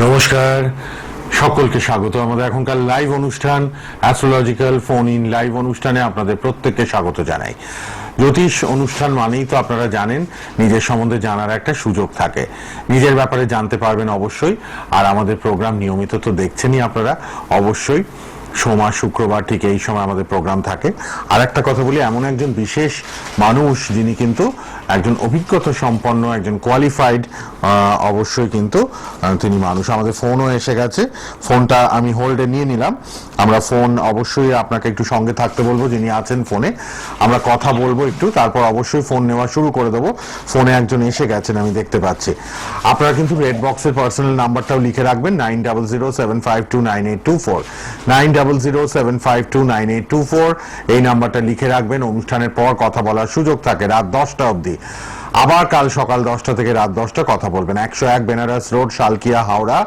নমস্কার। সকলকে স্বাগত। আমাদের এখনকার লাইভ অনুষ্ঠান অ্যাস্ট্রোলজিক্যাল ফোন ইন লাইভ অনুষ্ঠানে আপনাদের প্রত্যেককে স্বাগত জানাই। জ্যোতিষ অনুষ্ঠান মানেই তো আপনারা জানেন, নিজের সম্বন্ধে জানার একটা সুযোগ থাকে। নিজের ব্যাপারে জানতে পারবেন অবশ্যই, আর আমাদের প্রোগ্রাম নিয়মিত তো দেখছেনই আপনারা, অবশ্যই। সোমবার, শুক্রবার ঠিক এই সময় আমাদের প্রোগ্রাম থাকে। আর একটা কথা বলি, এমন একজন বিশেষ মানুষ যিনি কিন্তু একজন অভিজ্ঞতা সম্পন্ন, একজন কোয়ালিফাইড অবশ্যই কিন্তু তিনি মানুষ। আমাদের ফোনও এসে গেছে। ফোনটা আমি হোল্ডে নিয়ে নিলাম। আমরা ফোন অবশ্যই আপনাকে একটু সঙ্গে থাকতে বলব, যিনি আছেন ফোনে আমরা কথা বলব একটু, তারপর অবশ্যই ফোন নেওয়া শুরু করে দেবো। ফোনে একজন এসে গেছেন, আমি দেখতে পাচ্ছি। আপনারা কিন্তু রেড বক্সের পার্সোনাল নাম্বারটাও লিখে রাখবেন nine double zero seven five two nine eight two four nine double zero seven five two nine eight two four এই নাম্বারটা লিখে রাখবেন, অনুষ্ঠানের পর কথা বলার সুযোগ থাকে রাত দশটা অবধি। আবার কাল সকাল দশটা থেকে রাত দশটা কথা বলবেন। একশো এক বেনারস রোড, শালকিয়া, হাওড়া।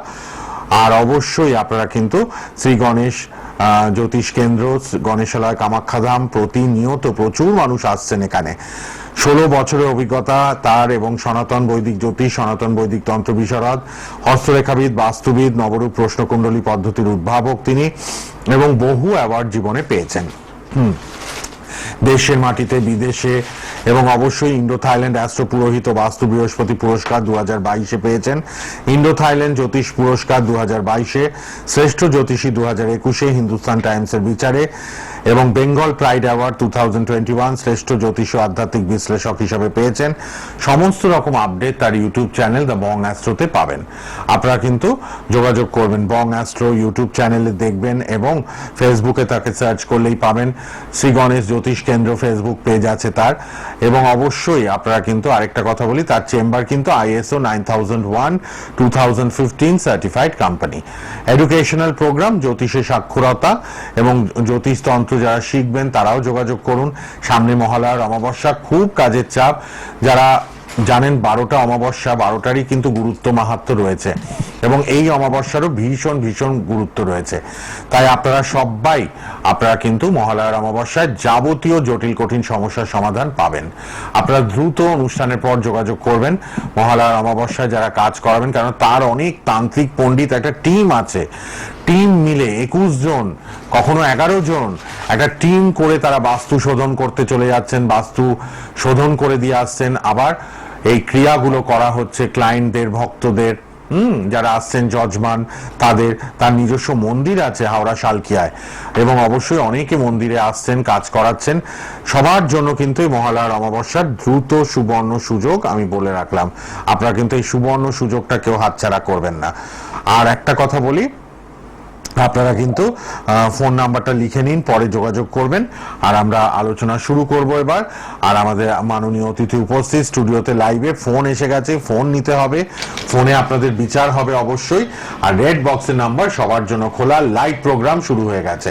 আর অবশ্যই আপনারা কিন্তু শ্রী গণেশ জ্যোতিষ কেন্দ্র গণেশালয় কামাখ্যাধাম প্রতিনিয়ত প্রচুর মানুষ আসছেন এখানে। ষোলো বছরের অভিজ্ঞতা তার এবং সনাতন বৈদিক জ্যোতিষ সনাতন বৈদিক তন্ত্র বিশারদ, হস্তরেখাবিদ, বাস্তুবিদ, নবরূপ প্রশ্নকুণ্ডলী পদ্ধতির উদ্ভাবক তিনি এবং বহু অ্যাওয়ার্ড জীবনে পেয়েছেন। দেশের মাটিতে, বিদেশে এবং অবশ্যই ইন্ডো থাইল্যান্ড অ্যাস্ট্রো পুরোহিত বাস্তু বৃহস্পতি পুরস্কার দু হাজার বাইশে পেয়েছেন। ইন্ডো থাইল্যান্ড জ্যোতিষ পুরস্কার দু হাজার বাইশে, শ্রেষ্ঠ জ্যোতিষী দু হাজার একুশে, হিন্দুস্তান টাইমসের বিচারে এবং Bengal pride award two thousand twenty one শ্রেষ্ঠ জ্যোতিষ ও আধ্যাত্মিক বিশ্লেষক হিসাবে পেয়েছেন। সমস্ত রকম আপডেট তার ইউটিউব চ্যানেল দ্য বং অ্যাস্ট্রোতে পাবেন। আপনারা কিন্তু যোগাযোগ করবেন বং অ্যাস্ট্রো ইউটিউব চ্যানেলে দেখবেন এবং ফেসবুকে তাকে সার্চ করলেই পাবেন। শ্রী গণেশ জ্যোতিষ কেন্দ্র ফেসবুক পেজ আছে তার। এবং অবশ্যই আপনারা কিন্তু আরেকটা কথা বলি, তার চেম্বার কিন্তু ISO nine thousand one two thousand fifteen certified company educational programme জ্যোতিষে সাক্ষরতা এবং জ্যোতিষতন্ত্র যারা শিখবেন তারাও যোগাযোগ করুন। সামনে মহালয়ার অমাবস্যা, খুব কাজের চাপ। যারা জানেন বারোটা অমাবস্যা, বারোটারই কিন্তু গুরুত্ব মাহাত্ম রয়েছে এবং এই অমাবস্যারও ভীষণ ভীষণ গুরুত্ব রয়েছে। তাই আপনারা সবাই, আপনারা কিন্তু মহালয়ার অমাবস্যায় যাবতীয় জটিল, কঠিন সমস্যার সমাধান পাবেন। আপনারা দ্রুত অনুষ্ঠানের পর যোগাযোগ করবেন মহালয়ার অমাবস্যায় যারা কাজ করাবেন, কারণ তার অনেক তান্ত্রিক পণ্ডিত একটা টিম আছে। টিম মিলে একুশ জন, কখনো এগারো জন, একটা টিম করে তারা বাস্তু শোধন করতে চলে যাচ্ছেন, বাস্তু শোধন করে দিয়ে আসছেন। আবার এই ক্রিয়াগুলো করা হচ্ছে ক্লায়েন্টদের ভক্তদের, হুম, যারা আসছেন জজমান তাদের, তার নিজস্ব মন্দির আছে হাওড়া শালকিয়ায়। এবং অবশ্যই অনেকে মন্দিরে আসছেন, কাজ করাচ্ছেন। সবার জন্য কিন্তু এই মহালয়ার অমাবস্যার দ্রুত সুবর্ণ সুযোগ আমি বলে রাখলাম। আপনারা কিন্তু এই সুবর্ণ সুযোগটা কেউ হাতছাড়া করবেন না। আর একটা কথা বলি আপনারা কিন্তু ফোন নাম্বারটা লিখে নিন, পরে যোগাযোগ করবেন। আর আমরা আলোচনা শুরু করব এবার। আর আমাদের মাননীয় অতিথি উপস্থিত, স্টুডিওতে লাইভে ফোন এসে গেছে, ফোন নিতে হবে। ফোনে আপনাদের বিচার হবে অবশ্যই। আর রেড বক্সের নাম্বার সবার জন্য খোলা লাইভ প্রোগ্রাম শুরু হয়ে গেছে।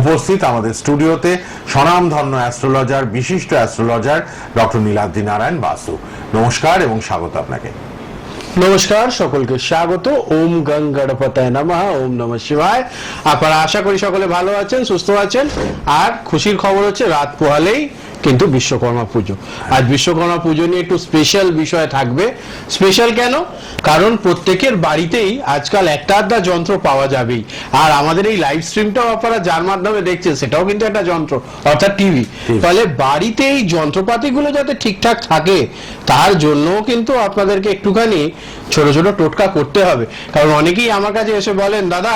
উপস্থিত আমাদের স্টুডিওতে স্বনামধন্য অ্যাস্ট্রোলজার বিশিষ্ট অ্যাস্ট্রোলজার ডক্টর নীলাদ্রি নারায়ণ বাসু। নমস্কার এবং স্বাগত আপনাকে। নমস্কার, সকলকে স্বাগত। ওম গং গণপতায় নমঃ, ওম নম শিবায়। আপনারা আশা করি সকলে ভালো আছেন, সুস্থ আছেন। আর খুশির খবর হচ্ছে, রাত পোহালেই কিন্তু বিশ্বকর্মা পুজো। আজ বিশ্বকর্মা পুজো নিয়ে একটু স্পেশাল বিষয় থাকবে। স্পেশাল কেন? কারণ প্রত্যেকের বাড়িতেই আজকাল একটা আধা যন্ত্র পাওয়া যাবেই। আর আমাদের এই লাইভ স্ট্রিমটাও আপনারা যার মাধ্যমে দেখছেন সেটাও কিন্তু একটা যন্ত্র অর্থাৎ টিভি ফলে বাড়িতে এই যন্ত্রপাতিগুলো যাতে ঠিকঠাক থাকে তার জন্যও কিন্তু আপনাদেরকে একটুখানি ছোট ছোট টোটকা করতে হবে। কারণ অনেকেই আমার কাছে এসে বলেন দাদা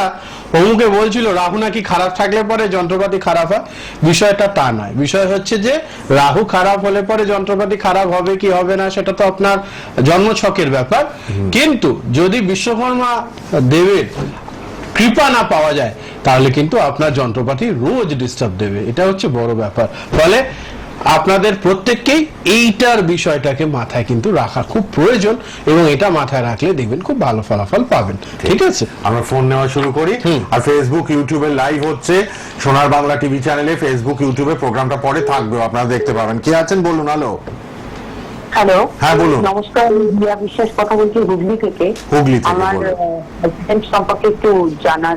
অমুকে বলছিল রাহু নাকি খারাপ থাকলে পরে যন্ত্রপাতি খারাপ হয়? বিষয়টা তা নয়। বিষয় হচ্ছে যে রাহু খারাপ হলে পরে যন্ত্রপাতি খারাপ হবে কি হবে না সেটা তো আপনার জন্মছকের ব্যাপার। কিন্তু যদি বিশ্বকর্মা দেবের কৃপা না পাওয়া যায় তাহলে কিন্তু আপনার যন্ত্রপাতি রোজ ডিস্টার্ব দেবে। এটা হচ্ছে বড় ব্যাপার। ফলে আপনাদের প্রত্যেককেই এইটার বিষয়টাকে মাথায় কিন্তু রাখা খুব প্রয়োজন এবং এটা মাথায় রাখলে দেখবেন খুব ভালো ফলাফল পাবেন। ঠিক। আছে? আমরা ফোন নেওয়া শুরু করি। আর ফেসবুক ইউটিউবে লাইভ হচ্ছে। সোনার বাংলা টিভি চ্যানেলে ফেসবুক ইউটিউবে প্রোগ্রামটা পরে থাকবে। আপনারা দেখতে পাবেন। কে আছেন? বলুন। হ্যালো হ্যালো হ্যাঁ, বলুন। নমস্কার রিয়া বিশ্বাস। কথা বলছি হুগলি থেকে। হুগলি থেকে আমার সম্পর্কে একটু জানার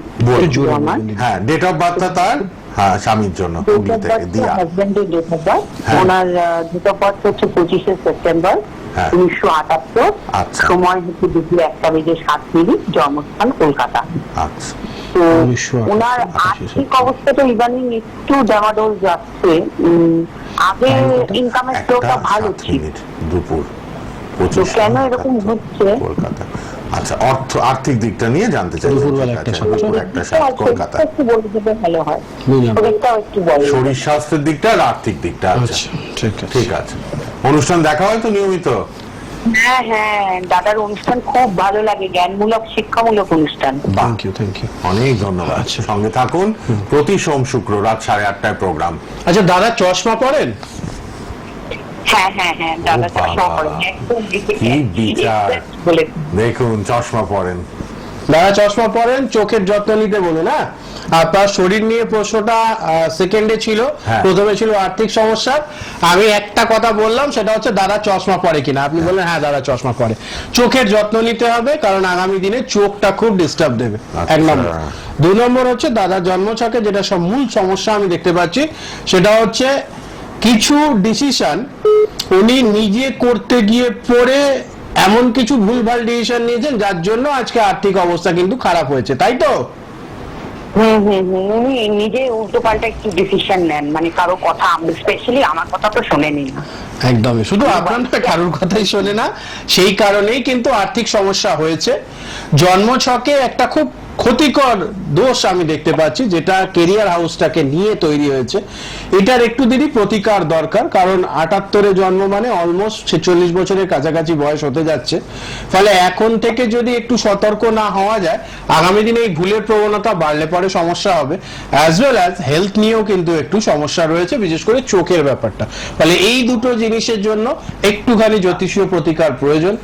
হ্যাঁ ডেট অফ বার্থটা তার? হ্যাঁ স্বামীর জন্য হুগলি থেকে দিয়া। হাজবেন্ডের ডেট অফ বার্থ হ্যাঁ। ওনার ডেট অফ বার্থ হচ্ছে পঁচিশে সেপ্টেম্বর হ্যাঁ। উনিশশো আটাত্তর। আচ্ছা। সময় হচ্ছে দুপুর একটা বেজে সাত মিনিট জন্মস্থান কলকাতা। আচ্ছা। তো ওনার আর্থিক অবস্থাটা ইদানিং একটু ডামাডোল যাচ্ছে। আগে ইনকামের ফ্লোটা ভালো ছিল। দুপুর তো কেন এরকম হচ্ছে? কলকাতা। আচ্ছা অর্থ আর্থিক দিকটা নিয়ে জানতে চাই একটা কলকাতা হয়। শরীর স্বাস্থ্যের দিকটা আর আর্থিক দিকটা আচ্ছা আচ্ছা ঠিক আছে। অনুষ্ঠান দেখা হয় তো নিয়মিত? হ্যাঁ হ্যাঁ দাদার অনুষ্ঠান খুব ভালো লাগে জ্ঞানমূলক শিক্ষামূলক অনুষ্ঠান। থ্যাংক ইউ থ্যাংক ইউ অনেক ধন্যবাদ। আচ্ছা। সঙ্গে থাকুন। প্রতি সোম শুক্র রাত সাড়ে আটটায় প্রোগ্রাম। আচ্ছা দাদা চশমা পরেন? দেখুন চশমা পরেন। দাদা চশমা পরেন চোখের যত্ন নিতে বলুন হ্যাঁ? আপনার শরীর নিয়ে প্রশ্নটা সেকেন্ডে ছিল। হ্যাঁ। প্রথমে ছিল আর্থিক সমস্যা। আমি একটা কথা বললাম সেটা হচ্ছে দাদা চশমা পরে কিনা। আপনি বললেন হ্যাঁ দাদা চশমা পরে। চোখের যত্ন নিতে হবে কারণ আগামী দিনে চোখটা খুব ডিস্টার্ব দেবে। এক আচ্ছা। নম্বর। দুই নম্বর হচ্ছে দাদা জন্মছকে যেটা সব মূল সমস্যা আমি দেখতে পাচ্ছি সেটা হচ্ছে কিছু ডিসিশন উনি নিজে করতে গিয়ে পরে এমন কিছু ভুলভাল ডিসিশন নিয়েছেন যার জন্য আজকে আর্থিক অবস্থা কিন্তু খারাপ হয়েছে তাই তো? হুম হুম হুম উনি নিজে উল্টো পাল্টা একটু ডিসিশন নেন মানে কারও কথা স্পেশালি আমার কথা তো শোনেনি না। একদমই শুধু আপনার কারোর কথাই শোনে না। সেই কারণেই কিন্তু আর্থিক সমস্যা হয়েছে। জন্মছকে একটা খুব ক্ষতিকর দোষ আমি দেখতে পাচ্ছি, যেটা কেরিয়ার হাউসটাকে নিয়ে তৈরি হয়েছে। এটার একটু দিনই প্রতিকার দরকার, কারণ আটাত্তরে জন্ম মানে অলমোস্ট ছেচল্লিশ বছরের কাছাকাছি বয়স হতে যাচ্ছে। ফলে এখন থেকে যদি একটু সতর্ক না হওয়া যায়, আগামী দিনে এই ভুলের প্রবণতা বাড়লে পরে সমস্যা হবে। অ্যাজ ওয়েল অ্যাজ হেলথ নিয়েও কিন্তু একটু সমস্যা রয়েছে, বিশেষ করে চোখের ব্যাপারটা। ফলে এই দুটো জিনিসের জন্য একটুখানি জ্যোতিষীয় প্রতিকার প্রয়োজন।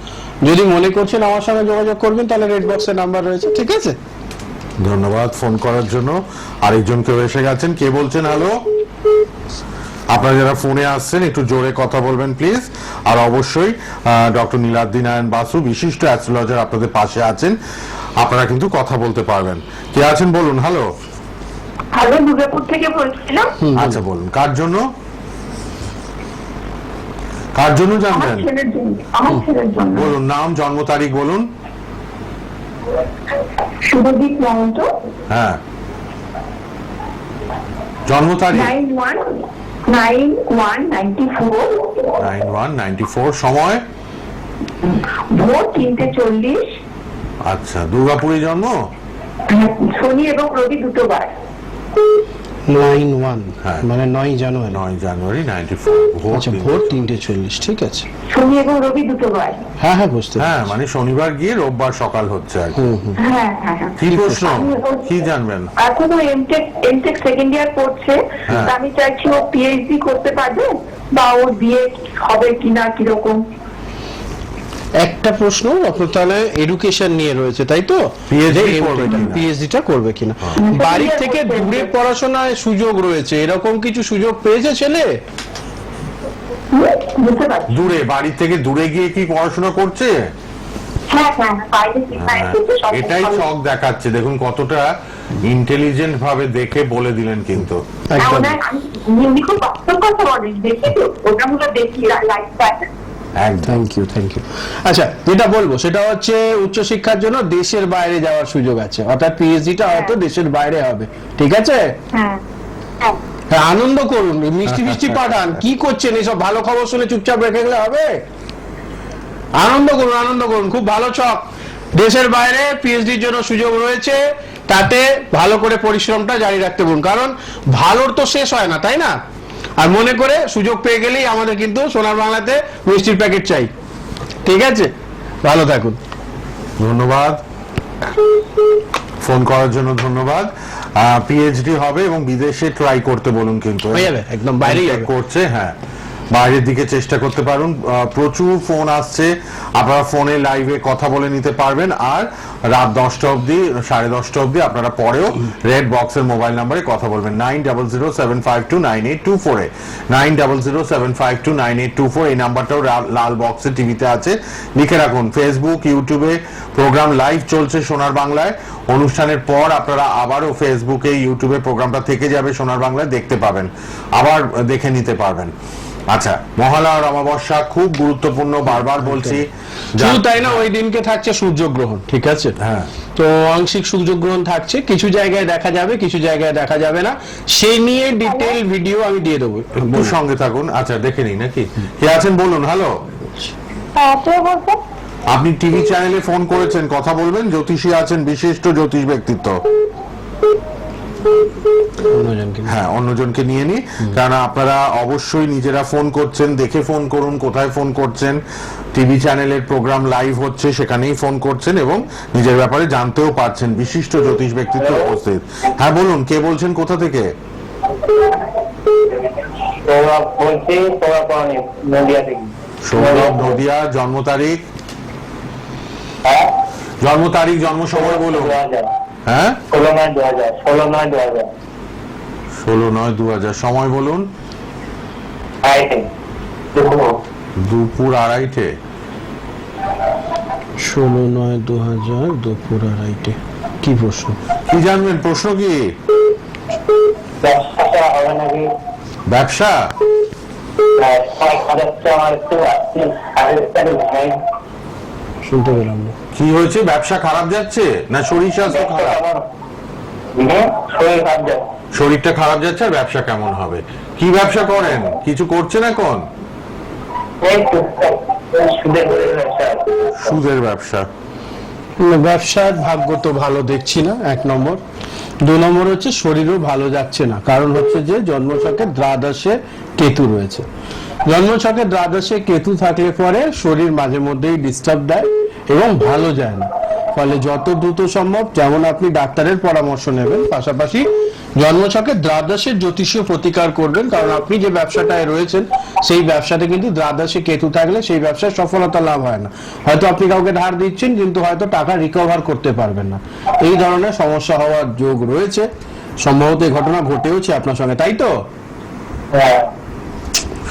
যদি মনে করছেন আমার সঙ্গে যোগাযোগ করবেন, তাহলে রেড বক্সের নাম্বার রয়েছে, ঠিক আছে? ধন্যবাদ ফোন করার জন্য। আরেকজন কেউ এসে গেছেন। কে বলছেন? হ্যালো? আপনারা যারা ফোনে আসছেন একটু জোরে কথা বলবেন প্লিজ। আর অবশ্যই ডক্টর নীলাদ্রি নারায়ণ বাসু বিশিষ্ট অ্যাস্ট্রোলজার আপনাদের পাশে আছেন। আপনারা কিন্তু কথা বলতে পারবেন। কে আছেন বলুন? হ্যালো? হ্যালো দুর্গাপুর থেকে বলছিলাম। আচ্ছা বলুন। কার জন্য? কার জন্য জানবেন? আমার ছেলের জন্য। বলুন নাম জন্ম তারিখ বলুন। শুভদীপ মহন্ত। হ্যাঁ। জন্ম তারিখ? সময়? ভোর তিনটে চল্লিশ। আচ্ছা দুর্গাপুরে জন্ম? শনি এবং রবি দুটো বার। নাইন ওয়ান হ্যাঁ। মানে নয় জানুয়ারি। নয় জানুয়ারি নাইনটি ফোর ভোর আচ্ছা ভোর তিনটে চল্লিশ ঠিক আছে। শনি এবং রবি দুটো বার হ্যাঁ হ্যাঁ বুঝতে হ্যাঁ মানে শনিবার গিয়ে রোববার সকাল হচ্ছে আর কি। হ্যাঁ হ্যাঁ কি প্রশ্ন? কি জানবেন? এখনও এমটেক এমটেক সেকেন্ড ইয়ার পড়ছে। আমি চাইছি ও পিএইচডি করতে পারবে বা ওর বিয়ে হবে কিনা কীরকম। একটা প্রশ্ন আপনার তাহলে এডুকেশন নিয়ে রয়েছে তাই তো? পিএইচডিটা করবে কিনা? বাড়ির থেকে দূরে পড়াশোনায় সুযোগ রয়েছে এরকম কিছু সুযোগ পেয়েছে ছেলে? দূরে বাড়ি থেকে দূরে গিয়ে কি পড়াশোনা করছে? হ্যাঁ হ্যাঁ হ্যাঁ, এটাই শখ দেখাচ্ছে দেখুন কতটা ইন্টেলিজেন্ট ভাবে দেখে বলে দিলেন কিন্তু। একদম। থ্যাংক ইউ থ্যাংক ইউ আচ্ছা যেটা বলব সেটা হচ্ছে উচ্চশিক্ষার জন্য দেশের বাইরে যাওয়ার সুযোগ আছে। অর্থাৎ পিএইচডিটা হয়তো দেশের বাইরে হবে। ঠিক আছে? হ্যাঁ। হ্যাঁ। হ্যাঁ আনন্দ করুন মিষ্টি মিষ্টি পাঠান। কি করছেন? এইসব ভালো খবর শুনে চুপচাপ রেখে গেলে হবে? আনন্দ করুন আনন্দ করুন। খুব ভালো চক দেশের বাইরে পিএইচডির জন্য সুযোগ রয়েছে। তাতে ভালো করে পরিশ্রমটা জারি রাখতে বলুন। কারণ ভালোর তো শেষ হয় না তাই না? আর মনে করে সুযোগ পেয়ে গেলেই আমাদের কিন্তু সোনার বাংলাতে মিষ্টির প্যাকেট চাই। ঠিক আছে? ভালো থাকুন। ধন্যবাদ। ফোন করার জন্য ধন্যবাদ। পিএইচডি হবে এবং বিদেশে ট্রাই করতে বলুন কিন্তু। একদম বাইরেই করছে হ্যাঁ। বাইরের দিকে চেষ্টা করতে পারুন। প্রচুর ফোন আসছে। আপনারা ফোনে লাইভে কথা বলে নিতে পারবেন। আর রাত দশটা অবধি, সাড়ে দশটা অবধি আপনারা পরেও রেড বক্সের মোবাইল নাম্বারে কথা বলবেন। Nine double zero seven five two nine eight two ফোরে nine double zero seven five two nine eight two four এই নাম্বারটাও লাল বক্সে টিভিতে আছে। লিখে রাখুন ফেসবুক ইউটিউবে প্রোগ্রাম লাইভ চলছে সোনার বাংলায়। অনুষ্ঠানের পর আপনারা আবারও ফেসবুকে ইউটিউবে প্রোগ্রামটা থেকে যাবে সোনার বাংলায়। দেখতে পাবেন। আবার দেখে নিতে পারবেন। আচ্ছা মহালয়া আর অমাবস্যা খুব গুরুত্বপূর্ণ বারবার বলছি। শুধু তাই না ওই দিনকে থাকছে সূর্যগ্রহণ ঠিক আছে? হ্যাঁ। তো আংশিক সূর্যগ্রহণ থাকছে কিছু জায়গায় দেখা যাবে কিছু জায়গায় দেখা যাবে না। সেই নিয়ে ডিটেল ভিডিও আমি দিয়ে দেবো। একটু সঙ্গে থাকুন। আচ্ছা দেখে নিই নাকি? কে আছেন বলুন হ্যালো? হ্যাঁ আপনি টিভি চ্যানেলে ফোন করেছেন কথা বলবেন? জ্যোতিষী আছেন বিশিষ্ট জ্যোতিষ ব্যক্তিত্ব। হ্যাঁ অন্যজনকে নিয়ে নি। কারণ আপনারা অবশ্যই নিজেরা ফোন করছেন দেখে ফোন করুন কোথায় ফোন করছেন। টিভি চ্যানেলের প্রোগ্রাম লাইভ হচ্ছে সেখানেই ফোন করছেন এবং নিজের ব্যাপারে জানতেও পারছেন। বিশিষ্ট জ্যোতিষ ব্যক্তিত্ব উপস্থিত। হ্যাঁ বলুন কে বলছেন কোথা থেকে? সৌরভ নদিয়া জন্ম তারিখ? হ্যাঁ? জন্ম তারিখ জন্ম সময় বলুন। হ্যাঁ? ষোলো নয় দু হাজার ষোলো নয় দু হাজার। ষোলো নয় দু হাজার সময় বলুন। দুপুর। দুপুর আড়াইটে। ষোলো নয় দু হাজার দুপুর আড়াইটে। কি প্রশ্ন? কি জানবেন? প্রশ্ন কি? ব্যবসা করা নাকি? ব্যবসা? হ্যাঁ, শুনতে পেলাম না। কি হয়েছে? ব্যবসা খারাপ যাচ্ছে না শরীর স্বাস্থ্য খারাপ শরীরটা খারাপ যাচ্ছে আর ব্যবসা কেমন হবে? কি ব্যবসা করেন? কিছু করছেন এখন? সুদের ব্যবসা। ব্যবসার ভাগ্য তো ভালো দেখছি না এক নম্বর। দু নম্বর হচ্ছে শরীরও ভালো যাচ্ছে না। কারণ হচ্ছে যে জন্মছকে দ্বাদশে কেতু রয়েছে। জন্মছকে দ্বাদশে কেতু থাকলে পরে শরীর মাঝে মধ্যেই ডিস্টার্ব দেয়। এবং ভালো যায় না। ফলে যত দ্রুত সম্ভব, যেমন আপনি ডাক্তারের পরামর্শ নেবেন, পাশাপাশি জন্মছকে দ্বাদশের জ্যোতিষীয় প্রতিকার করবেন, কারণ আপনি যে ব্যবসাটায় রয়েছেন, সেই ব্যবসাতে কিন্তু দ্বাদশে কেতু থাকলে সেই ব্যবসায় সফলতা লাভ হয় না। হয়তো আপনি কাউকে ধার দিচ্ছেন, কিন্তু হয়তো টাকা রিকভার করতে পারবেন না। এই ধরনের সমস্যা হওয়ার যোগ রয়েছে। সম্ভবত এই ঘটনা ঘটেওছে আপনার সঙ্গে, তাই তো? হ্যাঁ।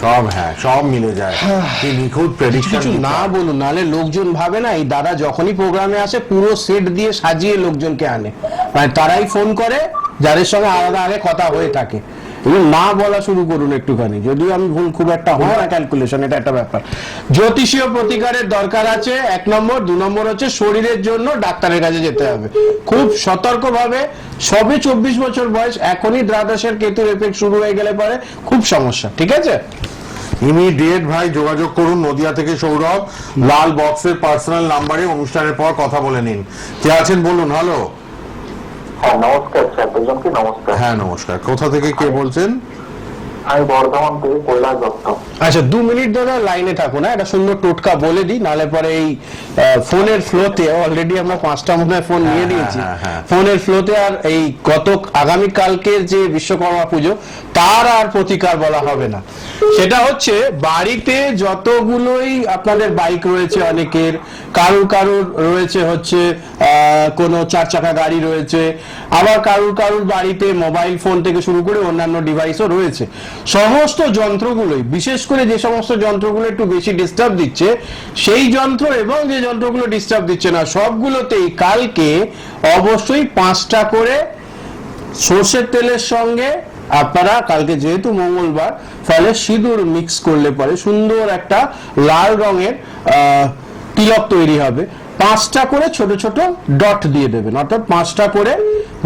সব হ্যাঁ সব মিলে যায়। কি নিখুঁত প্রেডিকশন না বলুন নালে লোকজন ভাবে না এই দাদা যখনই প্রোগ্রামে আসে পুরো সেট দিয়ে সাজিয়ে লোকজনকে আনে। মানে তারাই ফোন করে যাদের সঙ্গে আলাদা আগে কথা হয়ে থাকে। না বলা শুরু করুন একটুখানি যদিও আমি ভুল খুব একটা হয় না ক্যালকুলেশন এটা একটা ব্যাপার। জ্যোতিষীয় প্রতিকারের দরকার আছে এক নম্বর। দু নম্বর হচ্ছে শরীরের জন্য ডাক্তারের কাছে যেতে হবে। খুব সতর্কভাবে সবে চব্বিশ বছর বয়স এখনই দ্বাদশের কেতুর এফেক্ট শুরু হয়ে গেলে পরে খুব সমস্যা ঠিক আছে? ইমিডিয়েট ভাই যোগাযোগ করুন নদিয়া থেকে সৌরভ। লাল বক্সের পার্সোনাল নাম্বারে অনুষ্ঠানের পর কথা বলে নিন। কে আছেন বলুন? হ্যালো হ্যাঁ নমস্কার স্যার। দুজনকে নমস্কার। হ্যাঁ নমস্কার। কোথা থেকে কে বলছেন? আমি বর্ধমান থেকে কৈলাস দত্ত। আচ্ছা দু মিনিট ধরে লাইনে থাকুন হ্যাঁ? একটা সুন্দর টোটকা বলে দিই নালে পরে এই ফোনের ফ্লোতে অলরেডি আমরা পাঁচটা মনে হয় ফোন নিয়ে হ্যাঁ, নিয়েছি হ্যাঁ। ফোনের ফ্লোতে আর এই গত আগামী কালকের যে বিশ্বকর্মা পুজো তার আর প্রতিকার বলা হবে না। সেটা হচ্ছে বাড়িতে যতগুলোই আপনাদের বাইক রয়েছে অনেকের কারুর কারুর রয়েছে হচ্ছে আহ, কোনো চার চাকা গাড়ি রয়েছে আবার কারুর কারুর বাড়িতে মোবাইল ফোন থেকে শুরু করে অন্যান্য ডিভাইসও রয়েছে। সমস্ত যন্ত্রগুলোই বিশেষ করে যে সমস্ত যন্ত্রগুলো একটু বেশি ডিস্টার্ব দিচ্ছে, সেই যন্ত্র এবং যে যন্ত্রগুলো ডিস্টার্ব দিচ্ছে না, সবগুলোতেই কালকে অবশ্যই পাঁচটা করে সর্ষের তেলের সঙ্গে আপনারা কালকে যেহেতু মঙ্গলবার, ফলে সিঁদুর মিক্স করলে পরে সুন্দর একটা লাল রঙের তিলক তৈরি হবে। পাঁচটা করে ছোট ছোট ডট দিয়ে দেবেন। অর্থাৎ পাঁচটা করে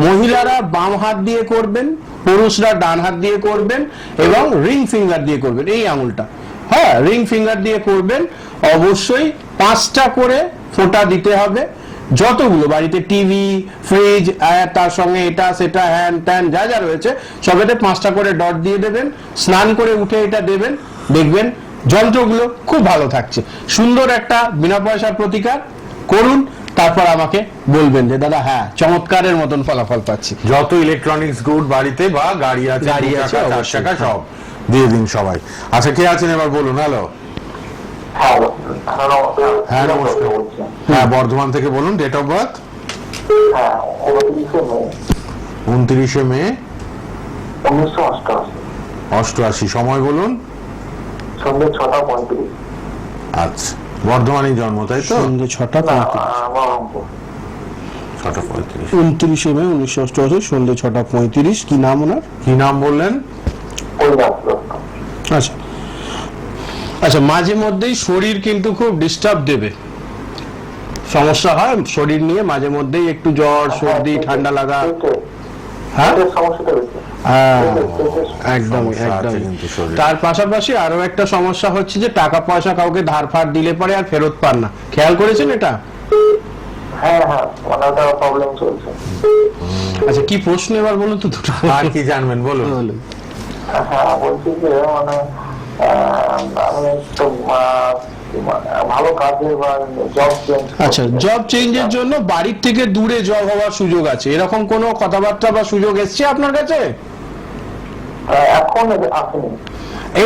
মহিলারা বাম হাত দিয়ে করবেন, পুরুষরা ডান হাত দিয়ে করবেন এবং রিং ফিঙ্গার দিয়ে করবেন। এই আঙুলটা। হ্যাঁ রিং ফিঙ্গার দিয়ে করবেন। অবশ্যই পাঁচটা করে ফোঁটা দিতে হবে। যতগুলো বাড়িতে টিভি ফ্রিজ তার সঙ্গে এটা, সেটা, হ্যান ত্যান যা যা রয়েছে, সবেতে পাঁচটা করে ডট দিয়ে দেবেন। স্নান করে উঠে এটা দেবেন। দেখবেন যন্ত্রগুলো খুব ভালো থাকছে। সুন্দর একটা বিনা পয়সার প্রতিকার। করুন তারপর আমাকে বলবেন যে দাদা হ্যাঁ চমৎকারের মতন ফলাফল পাচ্ছি। যত ইলেকট্রনিক্স গুড বাড়িতে বা গাড়ি আছে গাড়ি আছে, চার চাকা সব। দিয়ে দিন সবাই। আচ্ছা কে আছেন? এবার বলুন হ্যালো হ্যাঁ নমস্কার। হ্যাঁ। বলছি হ্যাঁ বর্ধমান থেকে বলুন ডেট অফ বার্থ হ্যাঁ উনত্রিশে মে। উনত্রিশে মে? উনিশশো অষ্টআশি সময় বলুন। সন্ধ্যে ছটা পঁয়ত্রিশ। আচ্ছা। বর্ধমানেই জন্ম তাই তো? সন্ধ্যে ছটা পঁয়ত্রিশ। ছটা পঁয়ত্রিশ। উনত্রিশে মে উনিশশো অষ্টআশি সন্ধ্যে ছটা পঁয়ত্রিশ। কি নাম ওনার? কি নাম বললেন? আচ্ছা। আচ্ছা মাঝে মধ্যেই শরীর কিন্তু খুব ডিস্টার্ব দেবে। সমস্যা হয় শরীর নিয়ে মাঝে মধ্যেই একটু জ্বর সর্দি ঠান্ডা লাগা। হ্যাঁ? সমস্যাটা হচ্ছে হ্যাঁ, শরীরে। তার পাশাপাশি আরও একটা সমস্যা হচ্ছে যে টাকা পয়সা কাউকে ধার ফার দিলে পরে আর ফেরত পান না। খেয়াল করেছেন এটা? হ্যাঁ হ্যাঁ ওটা প্রবলেম চলছে। আচ্ছা কি প্রশ্ন এবার বলুন তো দুটো? আর কি জানবেন বলুন। বলুন। হ্যাঁ বলছি যে মানে আমি একটু আহ, ভালো কাজে বা জব চেঞ্জ আচ্ছা জব চেঞ্জের জন্য বাড়ির থেকে দূরে জব হওয়ার সুযোগ আছে। এরকম কোনো কথাবার্তা বা সুযোগ এসছে আপনার কাছে? এখন আসেনি।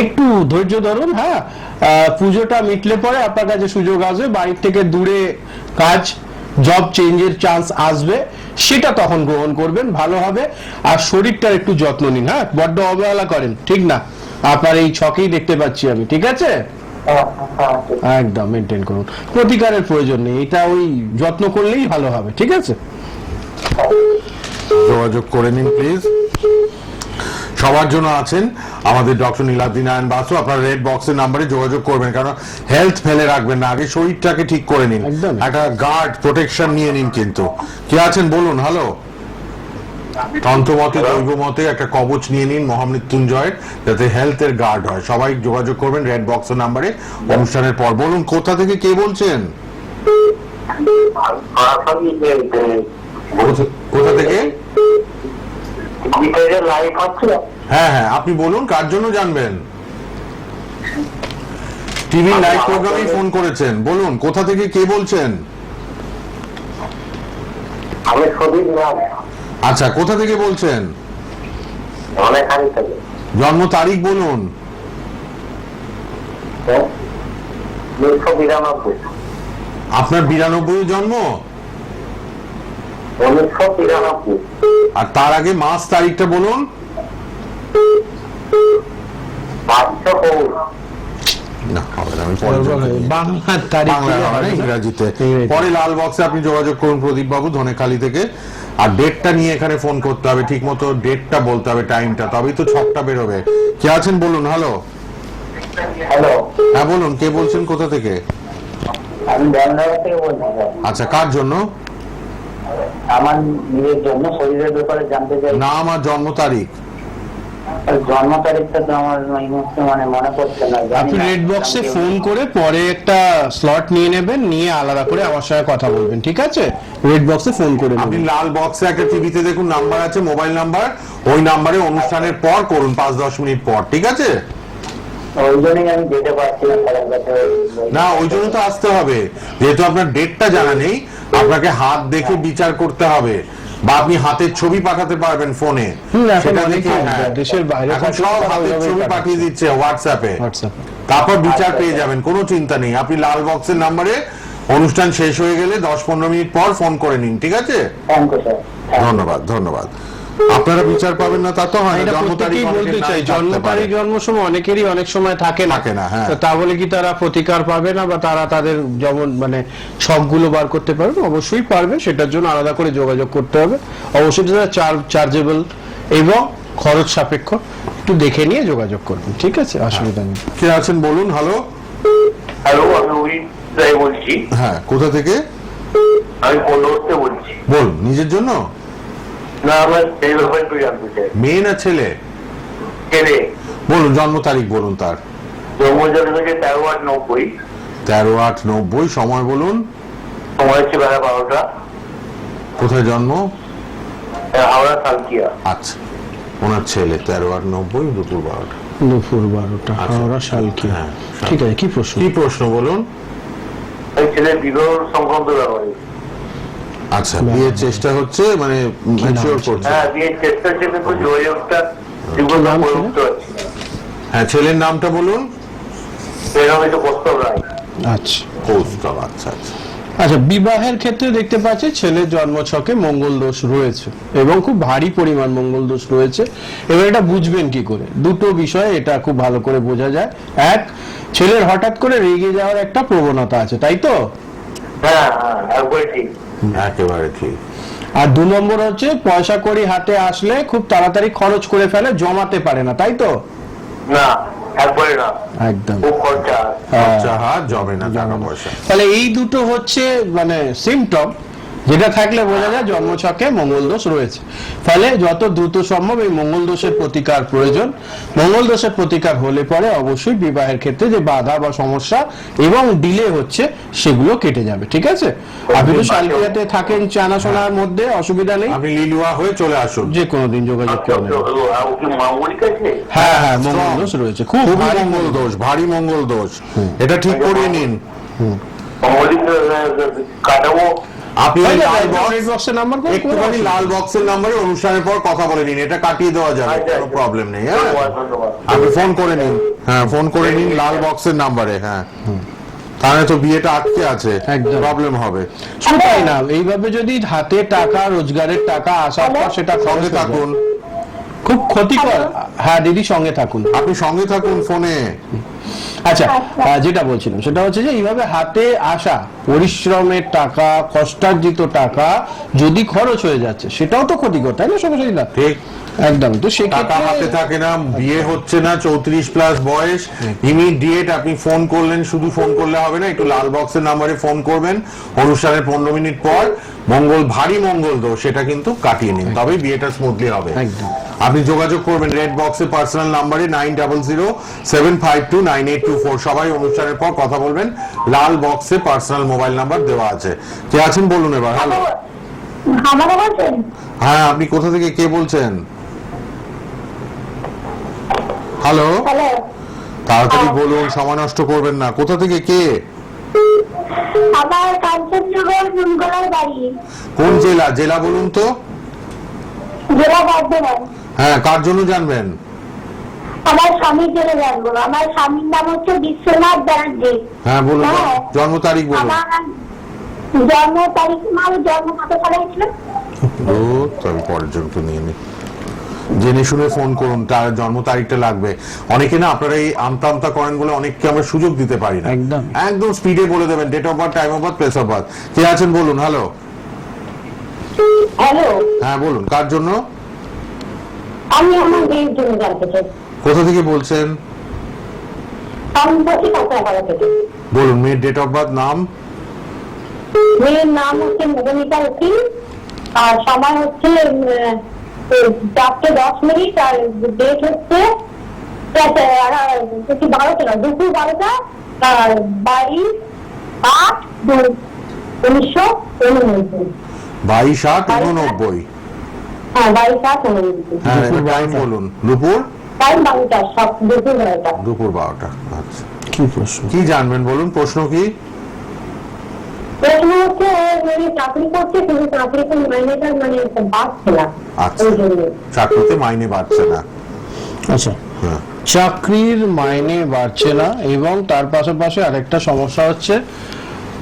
একটু ধৈর্য ধরুন হ্যাঁ। পুজোটা মিটলে পরে আপনার কাছে সুযোগ আসবে বাড়ির থেকে দূরে কাজ জব চেঞ্জের চান্স আসবে সেটা তখন গ্রহণ করবেন ভালো হবে। আর শরীরটার একটু যত্ন নিন হ্যাঁ। বড্ড অবহেলা করেন ঠিক না। আপনার এই ছকেই দেখতে পাচ্ছি আমি ঠিক আছে? হ্যাঁ হ্যাঁ। একদম মেনটেন করুন। প্রতিকারের প্রয়োজন নেই এটা ওই যত্ন করলেই ভালো হবে ঠিক আছে? যোগাযোগ করে নিন প্লিজ সবার জন্য আছেন আমাদের ডক্টর নীলাদ্রি নারায়ণ বাসু। আপনার রেড বক্সের নাম্বারে যোগাযোগ করবেন কারণ হেলথ ফেলে রাখবেন না আগে শরীরটাকে ঠিক করে নিন। একটা গার্ড প্রোটেকশন নিয়ে নিন কিন্তু। কে আছেন? বলুন হ্যালো তন্ত্রমতে দৈব মতে একটা কবচ নিয়ে নিন মহামৃত্যুঞ্জয়ের, যাতে হেলথের গার্ড হয়। সবাই যোগাযোগ করবেন রেড বক্সের নাম্বারে অনুষ্ঠানের পর। বলুন, কোথা থেকে কে বলছেন? কোথা- থেকে? হ্যাঁ হ্যাঁ আপনি বলুন, কার জন্য জানবেন? টিভি লাইভ প্রোগ্রামে ফোন করেছেন। বলুন, কোথা থেকে কে বলছেন? আমি আচ্ছা কোথা থেকে বলছেন? জন্ম তারিখ বলুন। আপনার বিরানব্বই জন্ম? আর তার আগে মাস তারিখটা বলুন। পরে লাল বক্সে আপনি যোগাযোগ করুন প্রদীপ বাবু ধনেখালি থেকে। আর ডেটটা নিয়ে এখানে ফোন করতে হবে ঠিক মতো ডেটটা বলতে হবে টাইমটা তবেই তো ছকটা বেরোবে। কে আছেন বলুন হ্যালো হ্যালো হ্যাঁ বলুন কে বলছেন কোথা থেকে? আমি ব্যান্ডারা থেকে বলছি আচ্ছা কার জন্য? আমার নিজের জন্য শরীরের ব্যাপারে জানতে চাই। নাম আর জন্ম তারিখ। জন্ম তারিখটা তো আমার এই মুহূর্তে মানে মনে পড়ছে না আপনি রেড বক্সে ফোন করে পরে একটা স্লট নিয়ে নেবেন নিয়ে আলাদা করে আমার সঙ্গে কথা বলবেন ঠিক আছে? রেড বক্সে ফোন করে আপনি লাল বক্সে একটা টিভিতে দেখুন নাম্বার আছে মোবাইল নাম্বার ওই নাম্বারে অনুষ্ঠানের পর করুন পাঁচ দশ মিনিট পর ঠিক আছে? ওই না ওই জন্য তো আসতে হবে যেহেতু আপনার ডেটটা জানা নেই আপনাকে হাত দেখে বিচার করতে হবে। বা আপনি হাতের ছবি পাঠাতে পারবেন ফোনে। সেটা দেখে হ্যাঁ। দেশের বাইরে এখন সব তারা হাতের ছবি পাঠিয়ে দিচ্ছে হোয়াটসঅ্যাপে তারপর বিচার পেয়ে যাবেন কোনো চিন্তা নেই। আপনি লাল বক্সের নাম্বারে অনুষ্ঠান শেষ হয়ে গেলে দশ পনেরো মিনিট পর ফোন করে নিন ঠিক আছে? থ্যাংক ইউ স্যার ধন্যবাদ ধন্যবাদ। আপনারা বিচার পাবেন না তা তো হয় না। জন্ম তারিখ বলতে চাই জন্ম তারিখ জন্ম সময় অনেকেরই অনেক সময় থাকে না। থাকে না, হ্যাঁ। তো তা বলে কি তারা প্রতিকার পাবে না বা তারা তাদের যেমন মানে ছকগুলো বার করতে পারবে অবশ্যই পারবে সেটার জন্য আলাদা করে যোগাযোগ করতে হবে। অবশ্যই সেটা চার্জেবল এবং খরচ সাপেক্ষ একটু দেখে নিয়ে যোগাযোগ করবেন ঠিক আছে? অসুবিধা নেই। কে আছেন বলুন হ্যালো? হ্যালো আমি রায় বলছি। হ্যাঁ কোথা থেকে? আমি পনেরোতে বলছি। বল নিজের জন্য? না আমার সেই ব্যাপারে একটু জানতে চাই। মেয়ে না ছেলে? ছেলে। বলুন জন্ম তারিখ বলুন তার। থেকে তেরো আট নব্বই। তেরো আট নব্বই সময় বলুন। সময় হচ্ছে বেলা বারোটা। কোথায় জন্ম? হাওড়া সালকিয়া আচ্ছা ওনার ছেলে তেরো আট নব্বই দুপুর বারোটা। দুপুর বারোটা হাওড়া শালকি হ্যাঁ, ঠিক আছে কি প্রশ্ন? কি প্রশ্ন বলুন? ওই ছেলের বিবাহ সংক্রান্ত ব্যাপারে। আচ্ছা বিয়ের চেষ্টা হচ্ছে মানে ম্যাচিওর করছে। হ্যাঁ বিয়ের চেষ্টা হচ্ছে কিন্তু যোগাযোগটা ঠিকমতো নাম হ্যাঁ ছেলের নামটা বলুন। সেরকম একটু প্রস্তাব রায়। আচ্ছা। কৌস্তব আচ্ছা আচ্ছা। আচ্ছা বিবাহের ক্ষেত্রে দেখতে পাচ্ছি ছেলের জন্মছকে মঙ্গল দোষ রয়েছে এবং খুব ভারী পরিমাণ মঙ্গল দোষ রয়েছে। এবার এটা বুঝবেন কি করে? দুটো বিষয় এটা খুব ভালো করে বোঝা যায়। এক ছেলের হঠাৎ করে রেগে যাওয়ার একটা প্রবণতা আছে তাই তো? হ্যাঁ হ্যাঁ একবারে ঠিক। আর দু নম্বর হচ্ছে পয়সা করি হাতে আসলে খুব তাড়াতাড়ি খরচ করে ফেলে জমাতে পারে না তাই তো? না একদম। আচ্ছা টাকা তাহলে এই দুটো হচ্ছে মানে সিমটম যেটা থাকলে বোঝা যায় জন্মছকে মঙ্গল দোষ রয়েছে। ফলে যত দ্রুত সম্ভব এই মঙ্গল দোষের প্রতিকার প্রয়োজন। মঙ্গল দোষের প্রতিকার হলে পরে অবশ্যই বিবাহের ক্ষেত্রে যে বাধা বা সমস্যা এবং ডিলে হচ্ছে সেগুলো কেটে যাবে ঠিক আছে? আপনি তো শালকিয়াতে থাকেন জানাশোনার মধ্যে অসুবিধা নেই। আপনি লিলুয়া হয়ে চলে আসুন। যে কোনো দিন যোগাযোগ করে নেবেন ও কি মাঙ্গলিক আছে হ্যাঁ হ্যাঁ মঙ্গল দোষ রয়েছে খুব ভারী মঙ্গল দোষ ভারী মঙ্গল দোষ। এটা ঠিক করিয়ে নিন। মাঙ্গলিক কাটাবো? আপনি হয়ে লাল নাম্বার একটুখানি বক্সের নাম্বারে অনুষ্ঠানের পর কথা বলে নিন এটা কাটিয়ে দেওয়া যাবে আচ্ছা, কোনো। প্রবলেম নেই হ্যাঁ? আপনি ফোন করে নিন হ্যাঁ ফোন করে নিন লাল বক্সের নাম্বারে হ্যাঁ। তাহলে তো বিয়েটা আটকে আছে একদম। প্রবলেম হবে। শুধু না এইভাবে যদি হাতে টাকা রোজগারের টাকা আসার পর সেটা খরচ হয়ে থাকুন। খুব ক্ষতিকর। হ্যাঁ দিদি সঙ্গে থাকুন। আপনি সঙ্গে থাকুন ফোনে। আচ্ছা আহ, যেটা বলছিলাম সেটা হচ্ছে যে এইভাবে হাতে আসা পরিশ্রমের টাকা কষ্টার্জিত টাকা যদি খরচ হয়ে যাচ্ছে সেটাও তো ক্ষতিকর তাই না সমস্যা ঠিক। একদম। তো সে টাকা হাতে থাকে না বিয়ে হচ্ছে না চৌত্রিশ প্লাস বয়স। ইমিডিয়েট আপনি ফোন করলেন শুধু ফোন করলে হবে না একটু লাল বক্সের নাম্বারে ফোন করবেন। অনুষ্ঠানের পনেরো মিনিট পর মঙ্গল ভারী মঙ্গল দোষ সেটা কিন্তু কাটিয়ে নিন। তবেই বিয়েটা স্মুথলি হবে। আপনি যোগাযোগ করবেন রেড বক্সে পার্সোনাল নাম্বারে nine double zero seven five two nine eight two four সবাই অনুষ্ঠানের পর কথা বলবেন। লাল বক্সে পার্সোনাল মোবাইল নাম্বার দেওয়া আছে। কে আছেন বলুন এবার? হ্যালো। হ্যাঁ আপনি কোথা থেকে কে বলছেন? হ্যালো তাড়াতাড়ি বলুন সময় নষ্ট করবেন না। কোথা থেকে কে? আমার কাঞ্চননগর মুনগলার বাড়ি। কোন জেলা? জেলা বলুন তো। জেলা বর্ধমান। হ্যাঁ কার জন্য জানবেন? আমার স্বামীর জন্য জানব। আমার স্বামীর নাম হচ্ছে বিশ্বনাথ ব্যানার্জি। হ্যাঁ বলুন। হ্যাঁ। জন্ম তারিখ বলুন। জন্ম তারিখ আমার জন্ম কত সালে হয়েছিল? ও তবে পরের জনকে নিয়ে নি। জেনে শুনে ফোন করুন তার জন্ম তারিখটা লাগবে। অনেকে না আপনারা এই আমতা আমতা করেন বলে অনেককে আমরা সুযোগ দিতে পারি না। একদম। একদম স্পিডে বলে দেবেন date of birth time of birth place of birth কে আছেন বলুন হ্যালো হ্যালো হ্যাঁ বলুন কার জন্য? আমি আমার মেয়ের জন্য জানতে চাই। কোথা থেকে বলছেন? আমি বলছি কাঁচাপাড়া থেকে। বলুন মেয়ের ডেট অফ বার্থ নাম? মেয়ের নাম হচ্ছে মধুমিতা উকিল আর সময় হচ্ছে চারটে দশ মিনিট আর ডেট হচ্ছে বারোটা না দুপুর বারোটা আর বাড়ি আট উনিশশো উননব্বই। বাইশ আট উননব্বই। হ্যাঁ বাইশ আট উননব্বই। হ্যাঁ টাইম বলুন। দুপুর? টাইম বারোটা দুপুর বারোটা। দুপুর বারোটা আচ্ছা। কি প্রশ্ন? কি জানবেন বলুন? প্রশ্ন কি? প্রশ্ন হচ্ছে মানে চাকরি করছে কিন্তু চাকরিতে মাইনেটা মানে বাড়ছে না। আচ্ছা চাকরিতে মাইনে বাড়ছে না। আচ্ছা। হ্যাঁ। চাকরির মাইনে বাড়ছে না এবং তার পাশাপাশি আরেকটা সমস্যা হচ্ছে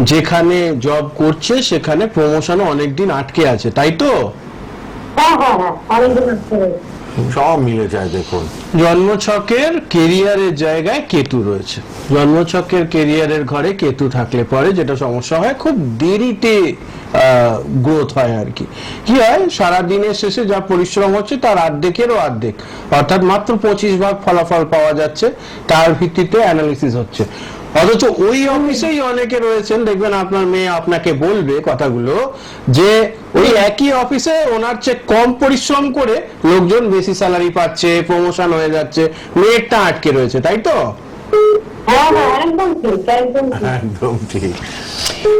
যেখানে জব করছে সেখানে প্রমোশনও অনেকদিন আটকে আছে তাই তো? হ্যাঁ হ্যাঁ হ্যাঁ অনেকদিন আসছে সব মিলে যায়, দেখুন। জন্মছকের কেরিয়ারের জায়গায় কেতু রয়েছে। জন্মছকের কেরিয়ারের ঘরে কেতু থাকলে পরে যেটা সমস্যা হয়, খুব দেরিতে গ্রোথ হয় আর কি। কি হয়? সারা দিনের শেষে যা পরিশ্রম হচ্ছে, তার অর্ধেকেরও অর্ধেক। অর্থাৎ মাত্র পঁচিশ ভাগ ফলাফল পাওয়া যাচ্ছে, তার ভিত্তিতে অ্যানালিসিস হচ্ছে। অথচ ওই অফিসেই অনেকে রয়েছেন, দেখবেন আপনার মেয়ে আপনাকে বলবে কথাগুলো যে ওই একই অফিসে ওনার চেয়ে কম পরিশ্রম করে লোকজন বেশি স্যালারি পাচ্ছে প্রমোশন হয়ে যাচ্ছে, মেয়েরটা আটকে রয়েছে, তাই তো? একদম ঠিক একদম ঠিক।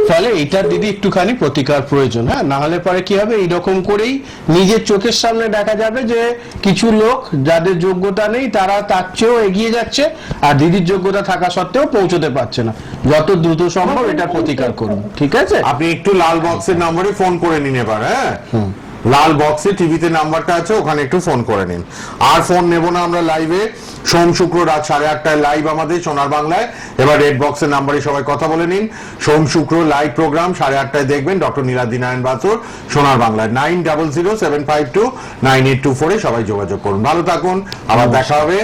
ফলে এটার দিদি একটুখানি প্রতিকার প্রয়োজন হ্যাঁ? না হলে পরে কি হবে? এইরকম করেই নিজের চোখের সামনে দেখা যাবে যে কিছু লোক যাদের যোগ্যতা নেই তারা তার চেয়েও এগিয়ে যাচ্ছে আর দিদির যোগ্যতা থাকা সত্ত্বেও পৌঁছতে পারছে না। যত দ্রুত সম্ভব এটা প্রতিকার করুন ঠিক আছে? আপনি একটু লাল বক্সের নাম্বারে ফোন করে নিন এবার হ্যাঁ? লাল বক্সে টিভিতে নাম্বারটা আছে ওখানে একটু ফোন করে নিন। আর ফোন নেব না আমরা লাইভে সোম শুক্র রাত সাড়ে আটটায় লাইভ আমাদের সোনার বাংলায়। এবার রেড বক্সের নাম্বারে সবাই কথা বলে নিন। সোম শুক্র লাইভ প্রোগ্রাম সাড়ে আটটায় দেখবেন ডক্টর নীলাদি নারায়ণ বাথুর সোনার বাংলায়। Nine double zero seven five two nine eight two ফোরে সবাই যোগাযোগ করুন। ভালো থাকুন আবার দেখা হবে।